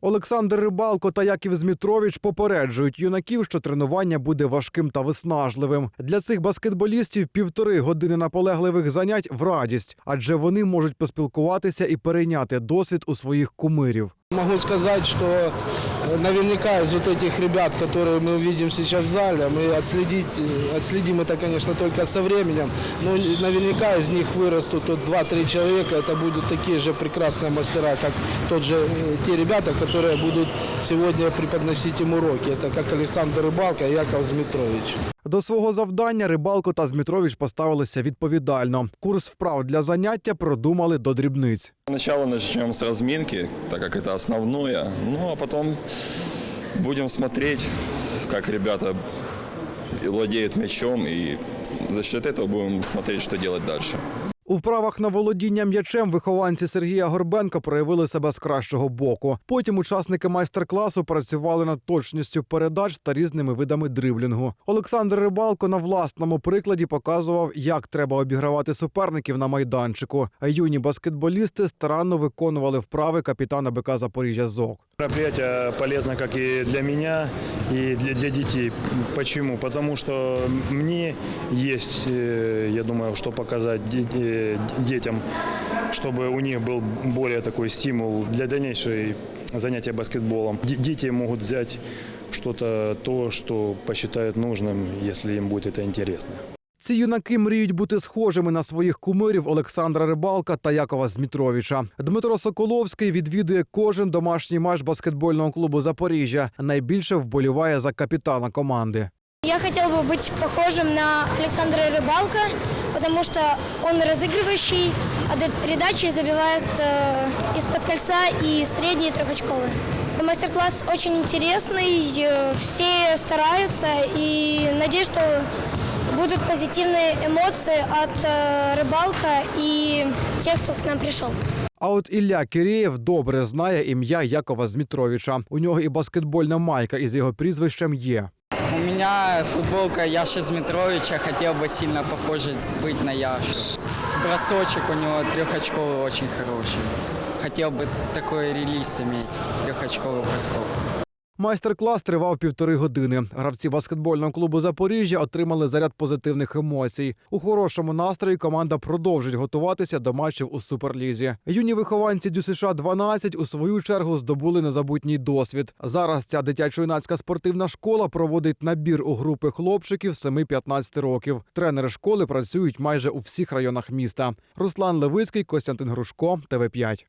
Олександр Рибалко та Яків Змітрович попереджують юнаків, що тренування буде важким та виснажливим. Для цих баскетболістів півтори години наполегливих занять в радість, адже вони можуть поспілкуватися і перейняти досвід у своїх кумирів. Могу сказать, что э, наверняка из вот этих ребят, которые мы увидим сейчас в зале, мы отследить, э, отследим это, конечно, только со временем, но наверняка из них вырастут тут 2-3 человека, это будут такие же прекрасные мастера, как тот же, э, те ребята, которые будут сегодня преподносить им уроки. Это как Александр Рыбалко и Яков Змитрович. До свого завдання Рибалко та Змітрович поставилися відповідально. Курс вправ для заняття продумали до дрібниць. Спочатку почнемо з розмінки, так як це основне. Ну а потім будемо дивитися, як ребята владеют мячом, і за счет этого будемо смотреть, що делать дальше. У вправах на володіння м'ячем вихованці Сергія Горбенка проявили себе з кращого боку. Потім учасники майстер-класу працювали над точністю передач та різними видами дриблінгу. Олександр Рибалко на власному прикладі показував, як треба обігравати суперників на майданчику. А юні баскетболісти старанно виконували вправи капітана БК Запоріжжя ЗОК. Мероприятие полезно как и для меня, и для, для детей. Почему? Потому что мне есть, э, я думаю, что показать де- э, детям, чтобы у них был более такой стимул для дальнейшей занятия баскетболом. Д- Дети могут взять что-то, то, что посчитают нужным, если им будет это интересно. Ці юнаки мріють бути схожими на своїх кумирів Олександра Рибалка та Якова Змітровича. Дмитро Соколовський відвідує кожен домашній матч баскетбольного клубу Запоріжжя. Найбільше вболіває за капітана команди. Я хотел бы быть похожим на Александра Рыбалка, потому что он разыгрывающий, отдает передачи и забивает э, из-под кольца и средние трехочковые. Мастер-класс очень интересный, э, все стараются и надеюсь, что будут позитивные эмоции от э, Рыбалка и тех, кто к нам пришел. А от Ілля Кирєєв добре знає ім'я Якова Змітровича. У нього і баскетбольна майка із його прізвищем є. У меня футболка Яши Змитровича, хотел бы сильно похожий быть на Яшу. Бросочек у него трехочковый очень хороший. Хотел бы такой релиз иметь, трехочковый бросков. Майстер-клас тривав півтори години. Гравці баскетбольного клубу Запоріжжя отримали заряд позитивних емоцій. У хорошому настрої команда продовжить готуватися до матчів у суперлізі. Юні вихованці ДЮСШ 12 у свою чергу здобули незабутній досвід. Зараз ця дитячо-юнацька спортивна школа проводить набір у групи хлопчиків 7-15 років. Тренери школи працюють майже у всіх районах міста. Руслан Левицький, Костянтин Грушко, ТВ 5